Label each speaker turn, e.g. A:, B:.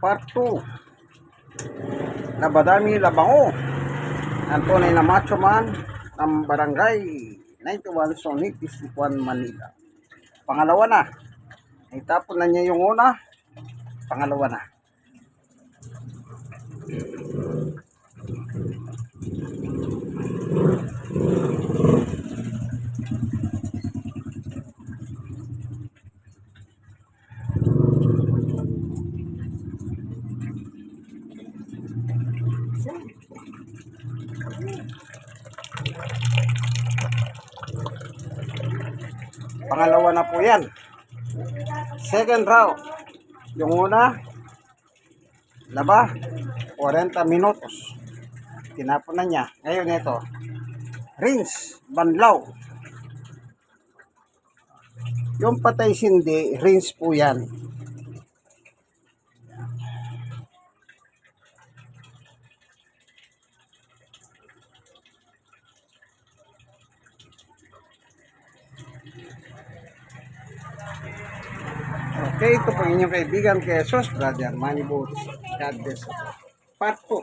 A: part 2 na Badami Labango. Ang tunay na macho man ng barangay 91 Sonic Isikuan, Manila. Pangalawa na. Itapon na niya yung una. Pangalawa na pangalawa na po yan. Second round. Yung una laba 40 minutos. Tinapon na niya. Ngayon ito rinse banlaw yung patay sindi rinse po yan Okay, ito po inyong kaibigan kay Jesus, Brother Manny Boots. God bless. Part 2.